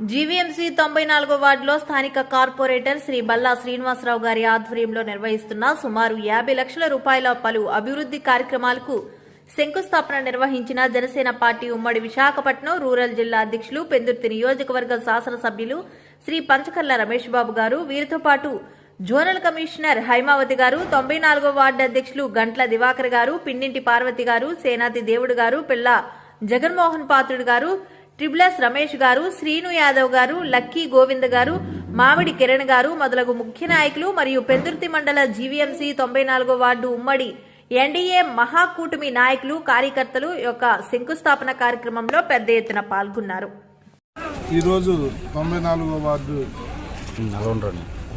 GVMC తొంభై నాలుగో వార్డులో స్థానిక కార్పొరేటర్ శ్రీ బల్లా శ్రీనివాసరావు గారి ఆధ్వర్యంలో నిర్వహిస్తున్న సుమారు యాభై లక్షల రూపాయల పలు అభివృద్ధి కార్యక్రమాలకు శంకుస్థాపన నిర్వహించిన జనసేన పార్టీ ఉమ్మడి విశాఖపట్నం రూరల్ జిల్లా అధ్యక్షులు పెందుర్తి నియోజకవర్గ శాసనసభ్యులు శ్రీ పంచకర్ల రమేష్ బాబు గారు. వీరితో పాటు జోనల్ కమిషనర్ హైమావతి గారు తొంభై నాలుగో వార్డు అధ్యక్షులు గంట్ల దివాకర్ గారు పిండింటి పార్వతి గారు సేనాతి దేవుడు గారు పిల్ల జగన్మోహన్ పాత్రుడు గారు ట్రిబులస్ రమేష్ గారు శ్రీను యాదవ్ గారు లక్కీ గోవింద్ గారు మామిడి కిరణ్ గారు మొదలగు ముఖ్య నాయకులు మరియు పెందుర్తి మండల జీవీఎంసీ తొంభై నాలుగో వార్డు ఉమ్మడి ఎన్డీఏ మహాకూటమి నాయకులు కార్యకర్తలు యొక్క శంకుస్థాపన కార్యక్రమంలో పెద్ద ఎత్తున పాల్గొన్నారు. ఈరోజు తొంభై నాలుగో వార్డు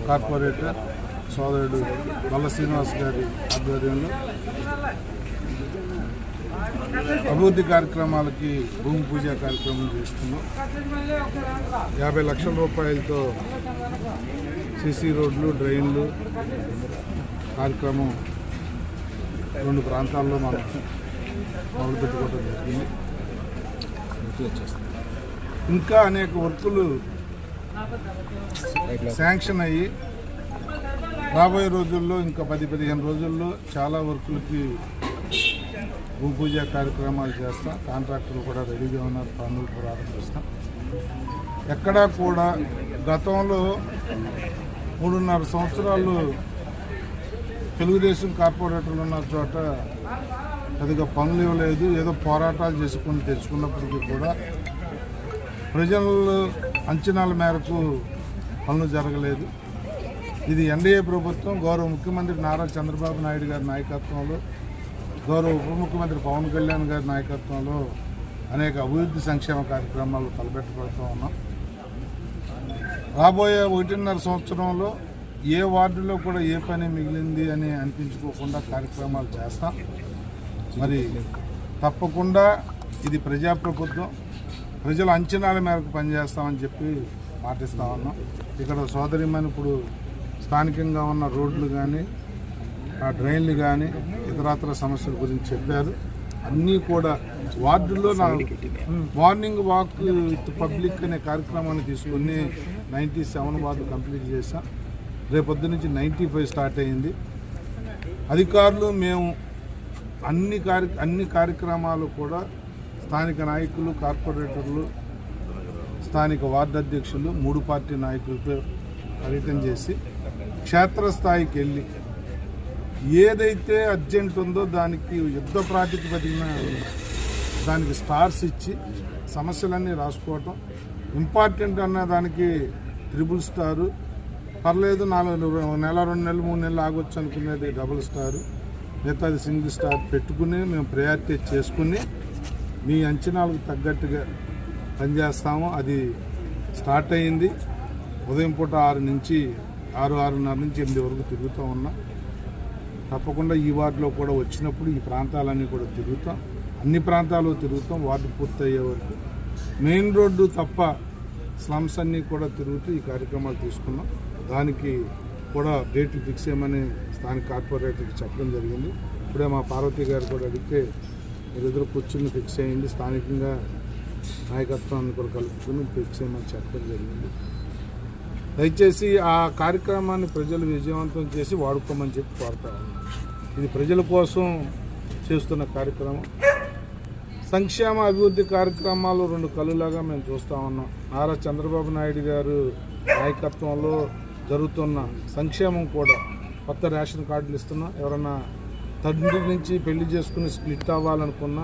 కార్పొరేటర్ సోదరుడు బల్ల శ్రీనివాస్ గారి ఆధ్వర్యంలో అభివృద్ధి కార్యక్రమాలకి భూమి పూజ కార్యక్రమం చేస్తున్నాం. యాభై లక్షల రూపాయలతో సీసీ రోడ్లు డ్రైన్లు కార్యక్రమం రెండు ప్రాంతాల్లో మనం మొదలుపెట్టుకోవడం జరిగింది. ఇంకా అనేక వర్కులు శాంక్షన్ అయ్యి రాబోయే రోజుల్లో ఇంకా పది పదిహేను రోజుల్లో చాలా వర్కులకి భూపూజ కార్యక్రమాలు చేస్తాం కాంట్రాక్టర్లు కూడా రెడీగా ఉన్నారు పనులు ప్రారంభిస్తాం. ఎక్కడా కూడా గతంలో మూడున్నర సంవత్సరాలు తెలుగుదేశం కార్పొరేటర్లు ఉన్న చోట పెద్దగా పనులు ఇవ్వలేదు ఏదో పోరాటాలు చేసుకుని తెచ్చుకున్నప్పటికీ కూడా ప్రజల అంచనాల మేరకు పనులు జరగలేదు. ఇది ఎన్డీఏ ప్రభుత్వం గౌరవ ముఖ్యమంత్రి నారా చంద్రబాబు నాయుడు గారి నాయకత్వంలో గౌరవ ఉప ముఖ్యమంత్రి పవన్ కళ్యాణ్ గారి నాయకత్వంలో అనేక అభివృద్ధి సంక్షేమ కార్యక్రమాలు తలపెట్టబడుతూ ఉన్నాం. రాబోయే ఒకటిన్నర సంవత్సరంలో ఏ వార్డులో కూడా ఏ పని మిగిలింది అని అనిపించుకోకుండా కార్యక్రమాలు చేస్తాం. మరి తప్పకుండా ఇది ప్రజాప్రభుత్వం ప్రజల అంచనాల మేరకు పనిచేస్తామని చెప్పి మాటిస్తా ఉన్నాం. ఇక్కడ సోదరిమని ఇప్పుడు స్థానికంగా ఉన్న రోడ్లు కానీ ఆ డ్రైన్లు కానీ ఇతరత్ర సమస్యల గురించి చెప్పారు. అన్నీ కూడా వార్డుల్లో నా మార్నింగ్ వాక్ విత్ పబ్లిక్ అనే కార్యక్రమాన్ని తీసుకుని నైంటీ సెవెన్ వార్డు కంప్లీట్ చేశాం. రేపొద్దు నుంచి నైంటీ ఫైవ్ స్టార్ట్ అయింది. అధికారులు మేము అన్ని కార్య అన్ని కార్యక్రమాలు కూడా స్థానిక నాయకులు కార్పొరేటర్లు స్థానిక వార్డు అధ్యక్షులు మూడు పార్టీ నాయకులతో పర్యటన చేసి క్షేత్రస్థాయికి వెళ్ళి ఏదైతే అర్జెంట్ ఉందో దానికి యుద్ధ ప్రాతిపదికన దానికి స్టార్స్ ఇచ్చి సమస్యలన్నీ రాసుకోవటం. ఇంపార్టెంట్ అన్న దానికి ట్రిపుల్ స్టారు పర్లేదు నాలుగు నెల రెండు నెలలు మూడు నెలలు ఆగొచ్చు అనుకునేది డబుల్ స్టారు మిగతాది సింగిల్ స్టార్ పెట్టుకుని మేము ప్రయారిటీ చేసుకుని మీ అంచనాలకు తగ్గట్టుగా పనిచేస్తాము. అది స్టార్ట్ అయ్యింది ఉదయం పూట ఆరు నుంచి ఆరు ఆరున్నర నుంచి ఎనిమిది వరకు తిరుగుతూ ఉన్నాం. తప్పకుండా ఈ వార్డులో కూడా వచ్చినప్పుడు ఈ ప్రాంతాలన్నీ కూడా తిరుగుతాం. అన్ని ప్రాంతాలు తిరుగుతాం. వార్డు పూర్తయ్యే వరకు మెయిన్ రోడ్డు తప్ప స్లమ్స్ అన్నీ కూడా తిరుగుతూ ఈ కార్యక్రమాలు తీసుకున్నాం. దానికి కూడా డేట్లు ఫిక్స్ చేయమని స్థానిక కార్పొరేటర్కి చెప్పడం జరిగింది. ఇప్పుడే మా పార్వతి గారు కూడా అడిగితే మీరిద్దరు కూర్చుని ఫిక్స్ చేయండి. స్థానికంగా నాయకత్వాన్ని కూడా కలుపుకుని ఫిక్స్ చేయమని చెప్పడం జరిగింది. దయచేసి ఆ కార్యక్రమాన్ని ప్రజలు విజయవంతం చేసి వాడుకోమని చెప్పి కోరుతా ఇది ప్రజల కోసం చేస్తున్న కార్యక్రమం. సంక్షేమ అభివృద్ధి కార్యక్రమాలు రెండు కళ్ళులాగా మేము చూస్తూ ఉన్నాం. నారా చంద్రబాబు నాయుడు గారు నాయకత్వంలో జరుగుతున్న సంక్షేమం కూడా కొత్త రేషన్ కార్డులు ఇస్తున్నాం. ఎవరన్నా తండ్రి నుంచి పెళ్ళి చేసుకుని స్ప్లిట్ అవ్వాలనుకున్నా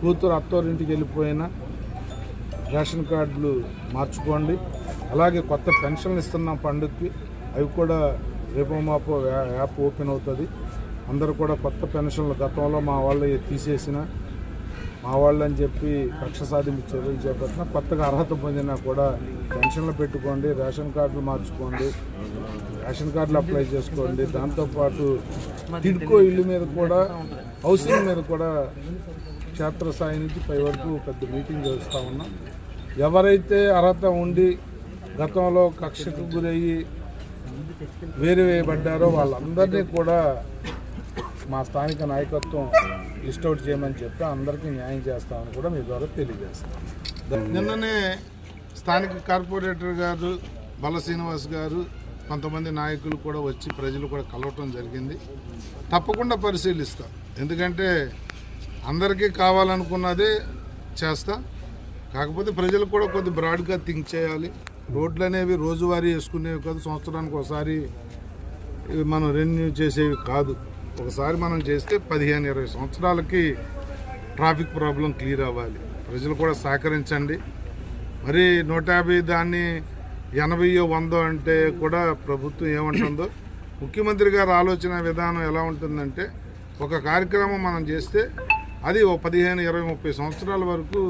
కూతురు అత్తోరింటికి వెళ్ళిపోయినా రేషన్ కార్డులు మార్చుకోండి. అలాగే కొత్త పెన్షన్లు ఇస్తున్నాం పండుగకి అవి కూడా రేపో మాపో యాప్ ఓపెన్ అవుతుంది. అందరూ కూడా కొత్త పెన్షన్లు గతంలో మా వాళ్ళు తీసేసిన మా వాళ్ళు అని చెప్పి కక్ష సాధింపు చర్యలు చేపట్టిన కొత్తగా అర్హత పొందినా కూడా పెన్షన్లు పెట్టుకోండి రేషన్ కార్డులు మార్చుకోండి రేషన్ కార్డులు అప్లై చేసుకోండి. దాంతోపాటు టిడ్కో ఇల్లు మీద కూడా హౌసింగ్ మీద కూడా క్షేత్రస్థాయి నుంచి పై వరకు పెద్ద మీటింగ్ చేస్తూ ఉన్నాం. ఎవరైతే అర్హత ఉండి గతంలో కక్షకు గురయ్యి వేరువేయబడ్డారో వాళ్ళందరినీ కూడా మా స్థానిక నాయకత్వం లిస్టౌట్ చేయమని చెప్పి అందరికీ న్యాయం చేస్తామని కూడా మీ ద్వారా తెలియజేస్తాం. నిన్ననే స్థానిక కార్పొరేటర్ గారు బల శ్రీనివాస్ గారు కొంతమంది నాయకులు కూడా వచ్చి ప్రజలు కూడా కలవటం జరిగింది. తప్పకుండా పరిశీలిస్తా. ఎందుకంటే అందరికీ కావాలనుకున్నదే చేస్తా. కాకపోతే ప్రజలు కూడా కొద్ది బ్రాడ్గా థింక్ చేయాలి. రోడ్లు అనేవి రోజువారీ వేసుకునేవి కాదు సంవత్సరానికి ఒకసారి ఇవి మనం రెన్యూ చేసేవి కాదు. ఒకసారి మనం చేస్తే పదిహేను ఇరవై సంవత్సరాలకి ట్రాఫిక్ ప్రాబ్లం క్లియర్ అవ్వాలి. ప్రజలు కూడా సహకరించండి. మరి నూట యాభై దాన్ని ఎనభైయో వందో అంటే కూడా ప్రభుత్వం ఏమంటుందో? ముఖ్యమంత్రి గారి ఆలోచన విధానం ఎలా ఉంటుందంటే ఒక కార్యక్రమం మనం చేస్తే అది ఓ పదిహేను ఇరవై ముప్పై సంవత్సరాల వరకు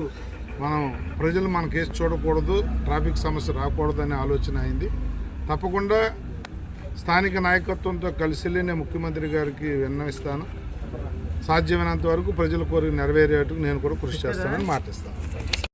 మనం ప్రజలు మన కేసు చూడకూడదు ట్రాఫిక్ సమస్య రాకూడదు అనే ఆలోచన అయింది. తప్పకుండా స్థానిక నాయకత్వంతో కలిసి వెళ్ళి నేను ముఖ్యమంత్రి గారికి విన్నవిస్తాను. సాధ్యమైనంత వరకు ప్రజల కోరిక నెరవేరేట్టుకు నేను కూడా కృషి చేస్తానని మాటిస్తాను.